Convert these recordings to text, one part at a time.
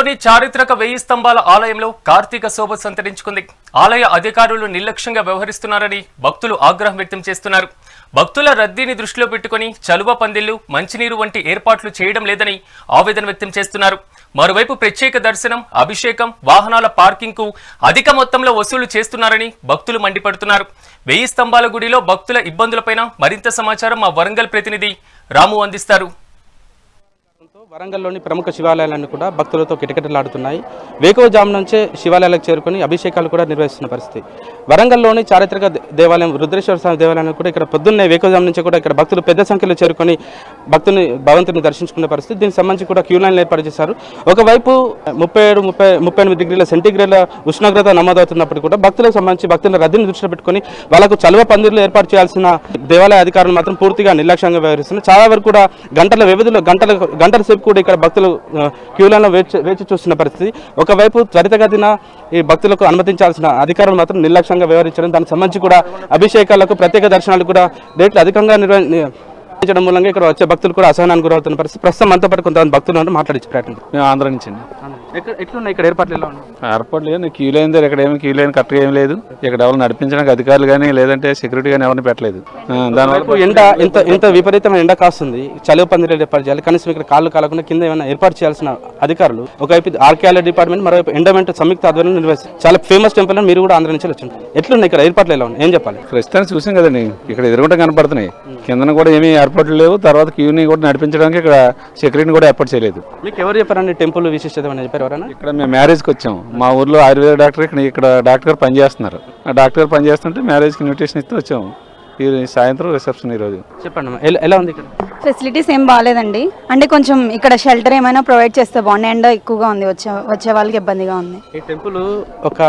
వరంగల్లోని చారిత్రక వెయ్యి స్తంభాల ఆలయంలో కార్తీక శోభ సంతరించుకుంది. ఆలయ అధికారులు నిర్లక్ష్యంగా వ్యవహరిస్తున్నారని భక్తులు ఆగ్రహం వ్యక్తం చేస్తున్నారు. భక్తుల రద్దీని దృష్టిలో పెట్టుకుని చలువ పందిళ్ళు మంచినీరు వంటి ఏర్పాట్లు చేయడం లేదని ఆవేదన వ్యక్తం చేస్తున్నారు. మరోవైపు ప్రత్యేక దర్శనం అభిషేకం వాహనాల పార్కింగ్కు అధిక మొత్తంలో వసూలు చేస్తున్నారని భక్తులు మండిపడుతున్నారు. వెయ్యి స్తంభాల గుడిలో భక్తుల ఇబ్బందులపైన మరింత సమాచారం మా వరంగల్ ప్రతినిధి రాము అందిస్తారు. వరంగల్లోని ప్రముఖ శివాలయాలన్నీ కూడా భక్తులతో కిటకిటలాడుతున్నాయి. వేకువజాము నుంచే శివాలయాలకు చేరుకొని అభిషేకాలు కూడా నిర్వహిస్తున్న పరిస్థితి. వరంగల్లోని చారిత్రక దేవాలయం రుద్రేశ్వర స్వామి దేవాలయం కూడా ఇక్కడ పొద్దున్నే వేకువజాము నుంచి కూడా ఇక్కడ భక్తులు పెద్ద సంఖ్యలో చేరుకొని భక్తుని భగవంతుని దర్శించుకునే పరిస్థితి. దీనికి సంబంధించి కూడా క్యూ లైన్లు ఏర్పాటు చేశారు. ఒకవైపు ముప్పై ఏడు ముప్పై ముప్పై ఎనిమిది డిగ్రీల సెంటీగ్రేడ్ల ఉష్ణోగ్రత నమోదవుతున్నప్పుడు కూడా భక్తులకు సంబంధించి భక్తుల రద్దీని దృష్టిలో పెట్టుకొని వాళ్ళకు చలువ పందిర్లు ఏర్పాటు చేయాల్సిన దేవాలయ అధికారులు మాత్రం పూర్తిగా నిర్లక్ష్యంగా వ్యవహరిస్తున్నారు. చాలా వరకు కూడా గంటల వ్యవధిలో గంటల గంటల సేపు కూడా ఇక్కడ భక్తులు క్యూలను వేచి వేచి చూస్తున్న పరిస్థితి. ఒకవైపు త్వరితగతిన ఈ భక్తులకు అనుమతించాల్సిన అధికారులు మాత్రం నిర్లక్ష్యంగా వ్యవహరించడం దానికి సంబంధించి కూడా అభిషేకాలకు ప్రత్యేక దర్శనాలు కూడా రేట్లు అధికంగా నిర్వ మూలంగా ఇక్కడ వచ్చే భక్తులు కూడా అసహనానికి గురవుతున్న పరిస్థితి. ప్రస్తుతం మనతో పాటు కొంతమంది భక్తులు ఉన్నారు, మాట్లాడించే ప్రయత్నం మేము ఆంధ్ర నుంచి అండి. ఎక్కడ ఎట్లున్నాయి ఇక్కడ ఏర్పాట్లు ఎలా ఉన్నాయి? ఎయిర్పోర్ట్ లేదు క్యూ లైన్ దగ్గర ఇక్కడ ఏమి క్యూ లైన్ కరెక్ట్గా ఏం లేదు. ఇక్కడ ఎవరు నడిపించడానికి అధికారులు కానీ లేదంటే సెక్యూరిటీ కానీ ఎవరిని పెట్టలేదు. దానివల్ల ఎండ ఇంత ఇంత విపరీతమైన ఎండ కాస్తుంది. చలువ పందిరేలు ఏర్పాటు చేయాలి. కనీసం ఇక్కడ కాళ్ళు కాలకుండా కింద ఏమైనా ఏర్పాటు చేయాల్సిన అధికారులు ఒకవైపు ఆర్కేఆర్ డిపార్ట్మెంట్ మరోవైపు ఎండమెంట్ సంయుక్త ఆధ్వర్యంలో నిర్వహిస్తారు చాలా ఫేమస్ టెంపుల్ అని మీరు కూడా ఆంధ్ర నుంచి వచ్చి ఎట్లున్నాయి ఇక్కడ ఏర్పాట్లు ఎలా ఉన్నాయి? ఏం చెప్పాలి? ప్రస్తుతానికి చూసాం కదండి ఇక్కడ ఎదురుగుంట కనపడుతున్నాయి. కిందన కూడా ఏమీ ఏర్పాట్లు లేవు. తర్వాత క్యూని కూడా నడిపించడానికి ఇక్కడ సెక్యూరిటీని కూడా ఏర్పాటు చేయలేదు. మీకు ఎవరు చెప్పారండి టెంపుల్ విశిష్టత అని చెప్పారు ఎవరైనా? ఇక్కడ మేము మ్యారేజ్కి వచ్చాం. మా ఊర్లో ఆయుర్వేద డాక్టర్ ఇక్కడ ఇక్కడ డాక్టర్ గారు పనిచేస్తున్నారు. ఆ డాక్టర్ గారు పనిచేస్తుంటే మ్యారేజ్కి ఇన్విటేషన్ ఇస్తే వచ్చాము ఈ సాయంత్రం రిసెప్షన్ ఈరోజు. చెప్పండి ఎలా ఉంది ఇక్కడ? ఫెసిలిటీస్ ఏం బాగాలేదండి అంటే కొంచెం ఇక్కడ షెల్టర్ ఏమైనా ప్రొవైడ్ చేస్తే బాగుంది. ఎండ ఎక్కువగా ఉంది. వచ్చే వచ్చే వాళ్ళకి ఇబ్బందిగా ఉంది. ఈ టెంపుల్ ఒక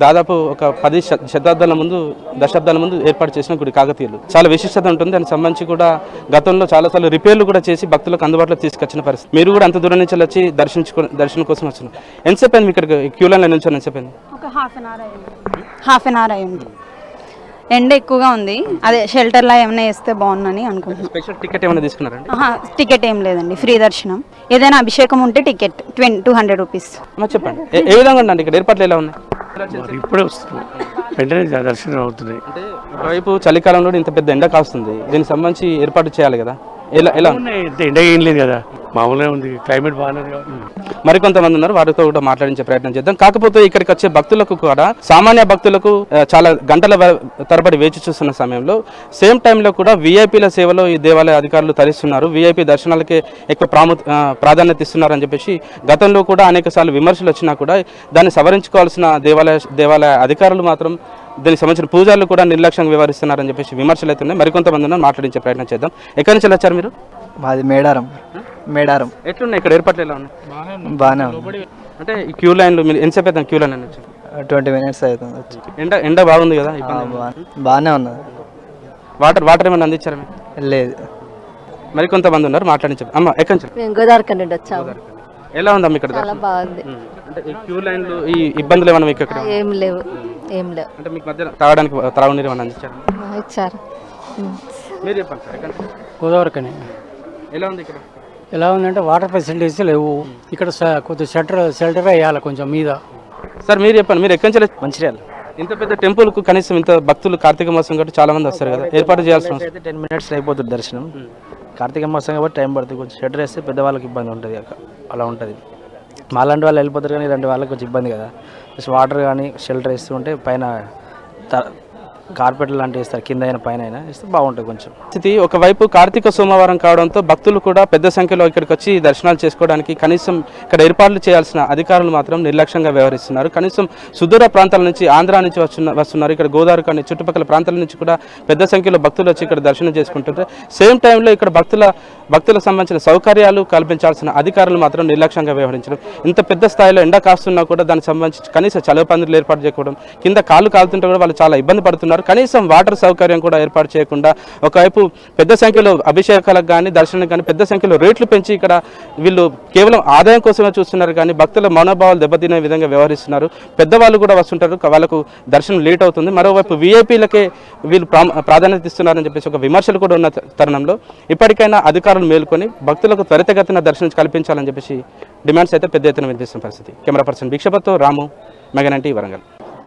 దాదాపు ఒక పది శతాబ్దాల ముందు దశాబ్దాల ముందు ఏర్పాటు చేసిన గుడి కాకతీయులు. చాలా విశిష్టత ఉంటుంది. దానికి సంబంధించి కూడా గతంలో చాలాసార్లు రిపేర్లు కూడా చేసి భక్తులకు అందుబాటులో తీసుకొచ్చిన పరిస్థితి. మీరు కూడా అంత దూరం నుంచి వచ్చి దర్శించుకో దర్శనం కోసం వచ్చినారు ఎంతసేపు అయింది ఇక్కడ క్యూ లైన్లో ఎంతసేపు అయింది? ఒక హాఫ్ అన్ అవర్ అయ్యింది ఎండ ఎక్కువగా ఉంది. అదే షెల్టర్లా ఏమైనా వేస్తే బాగుందని అనుకుంటున్నాను. స్పెషల్ టికెట్ ఏమైనా తీసుకున్నారండి టికెట్ ఏం లేదండి. ఫ్రీ దర్శనం. ఏదైనా అభిషేకం ఉంటే ticket twenty two hundred rupees. చెప్పండి. ఏ- విధంగా ఉందండి? ఇక్కడ ఏర్పాట్లు ఎలా ఉన్నాయి? ఇప్పుడే వస్తున్నాం వెంటనే దర్శనం అవుతున్నాయి అంటే ఒకవైపు చలికాలంలో ఇంత పెద్ద ఎండ కాస్తుంది. దీనికి సంబంధించి ఏర్పాటు చేయాలి కదా. ఎలా ఎలా? ఎండ ఏం లేదు కదా. మామూలుగా ఉంది. క్లైమేట్ బాగానే మరికొంతమంది ఉన్నారు. వారితో కూడా మాట్లాడించే ప్రయత్నం చేద్దాం. కాకపోతే ఇక్కడికి వచ్చే భక్తులకు కూడా సామాన్య భక్తులకు చాలా గంటల తరబడి వేచి చూస్తున్న సమయంలో సేమ్ టైంలో కూడా విఐపీల సేవలో ఈ దేవాలయ అధికారులు తరిస్తున్నారు. విఐపీ దర్శనాలకే ఎక్కువ ప్రాము ప్రాధాన్యత ఇస్తున్నారు అని చెప్పేసి గతంలో కూడా అనేక సార్లు విమర్శలు వచ్చినా కూడా దాన్ని సవరించుకోవాల్సిన దేవాలయ దేవాలయ అధికారులు మాత్రం దీనికి సంబంధించిన పూజలు కూడా నిర్లక్ష్యంగా వ్యవహరిస్తున్నారని చెప్పేసి విమర్శలు అయితే ఉన్నాయి. మరికొంతమంది ఉన్నారు. మాట్లాడించే ప్రయత్నం చేద్దాం. ఎక్కడి నుంచి వచ్చారు మీరు? మాది మేడారం. మేడారం. ఎట్లున్నాయి ఇక్కడ? ఏర్పాట్లు ఎలా ఉన్నాయి? బాగానే ఉంది అంటే ఈ క్యూ లైన్లో మీరు ఎంతసేపు అవుతాం క్యూ లైన్ వచ్చి? ట్వంటీ మినిట్స్ అవుతుంది. వచ్చి ఎండ ఎండ బాగుంది కదా? ఆ, ఇబ్బంది బా- బాగానే ఉన్నది. వాటర్ వాటర్ ఏమైనా అందించారా లేదు. మరి కొంతమంది ఉన్నారు మాట్లాడించారు అమ్మ ఎక్కడి నుంచి? మేము గోదావరి నుండి వచ్చాము. ఎలా ఉందమ్మ ఇక్కడ చాలా బాగుంది. అంటే ఈ క్యూ లైన్లు ఈ ఇబ్బందులు ఏమైనా మీకు ఇక్కడ ఏం లేవు ఏం లేవు. అంటే మీకు మధ్య తాగడానికి త్రాగునీరు ఏమైనా అందించారు? ఇచ్చారు. మీరు చెప్పండి సార్ ఎక్కడి నుంచి? గోదావరికని ఎలా ఉంది ఇక్కడ? ఎలా ఉందంటే వాటర్ ఫెసిలిటీస్ లేవు. ఇక్కడ కొద్దిగా షెల్టర్ షెల్టర్ వేయాలి కొంచెం మీద. సార్ మీరు చెప్పండి మీరు ఎక్కడి నుంచి మంచిర్యాల. ఇంత పెద్ద టెంపుల్కు కనీసం ఇంత భక్తులు కార్తీక మాసం కాబట్టి చాలా మంది వస్తారు కదా. ఏర్పాటు చేయాల్సిన టెన్ మినిట్స్ అయిపోతుంది దర్శనం. కార్తీక మాసం కాబట్టి టైం పడుతుంది. కొంచెం షెటర్ వేస్తే పెద్దవాళ్ళకి ఇబ్బంది ఉంటుంది అలా ఉంటుంది. మాలాంటి వాళ్ళు వెళ్ళిపోతారు కానీ ఇలాంటి వాళ్ళకి కొంచెం ఇబ్బంది కదా. జస్ట్ వాటర్ కానీ షెల్టర్ వేస్తూ ఉంటే పైన త- కార్పెట్ లాంటివి వేస్తారు కింద అయినా పైన అయినా ఇస్తే బాగుంటుంది కొంచెం. స్థితి ఒకవైపు కార్తీక సోమవారం కావడంతో భక్తులు కూడా పెద్ద సంఖ్యలో ఇక్కడికి వచ్చి దర్శనాలు చేసుకోవడానికి కనీసం ఇక్కడ ఏర్పాట్లు చేయాల్సిన అధికారులు మాత్రం నిర్లక్ష్యంగా వ్యవహరిస్తున్నారు. కనీసం సుదూర ప్రాంతాల నుంచి ఆంధ్ర నుంచి వస్తున్న వస్తున్నారు. ఇక్కడ గోదావరి కానీ చుట్టుపక్కల ప్రాంతాల నుంచి కూడా పెద్ద సంఖ్యలో భక్తులు వచ్చి ఇక్కడ దర్శనం చేసుకుంటుంటే సేమ్ టైంలో ఇక్కడ భక్తుల భక్తులకు సంబంధించిన సౌకర్యాలు కల్పించాల్సిన అధికారులు మాత్రం నిర్లక్ష్యంగా వ్యవహరించడం. ఇంత పెద్ద స్థాయిలో ఎండ కాస్తున్నా కూడా దానికి సంబంధించి కనీస చలవ పందిర్లు ఏర్పాటు చేయకపోవడం కింద కాళ్ళు కాలుతుంటే కూడా వాళ్ళు చాలా ఇబ్బంది పడుతున్నారు. ఉన్నారు. కనీసం వాటర్ సౌకర్యం కూడా ఏర్పాటు చేయకుండా ఒకవైపు పెద్ద సంఖ్యలో అభిషేకాలకు కానీ దర్శనం కానీ పెద్ద సంఖ్యలో రేట్లు పెంచి ఇక్కడ వీళ్ళు కేవలం ఆదాయం కోసమే చూస్తున్నారు కానీ భక్తుల మనోభావాలు దెబ్బతినే విధంగా వ్యవహరిస్తున్నారు. పెద్దవాళ్ళు కూడా వస్తుంటారు. వాళ్ళకు దర్శనం లేట్ అవుతుంది. మరోవైపు వీఐపీలకే వీళ్ళు ప్రా ప్రాధాన్యత ఇస్తున్నారని చెప్పేసి ఒక విమర్శలు కూడా ఉన్న తరుణంలో ఇప్పటికైనా అధికారులు మేల్కొని భక్తులకు త్వరితగతిన దర్శనం కల్పించాలని చెప్పేసి డిమాండ్స్ అయితే పెద్ద ఎత్తున వినిపిస్తున్న పరిస్థితి. కెమెరా పర్సన్ భిక్షపత్తో రాము మెగనంటి వరంగల్.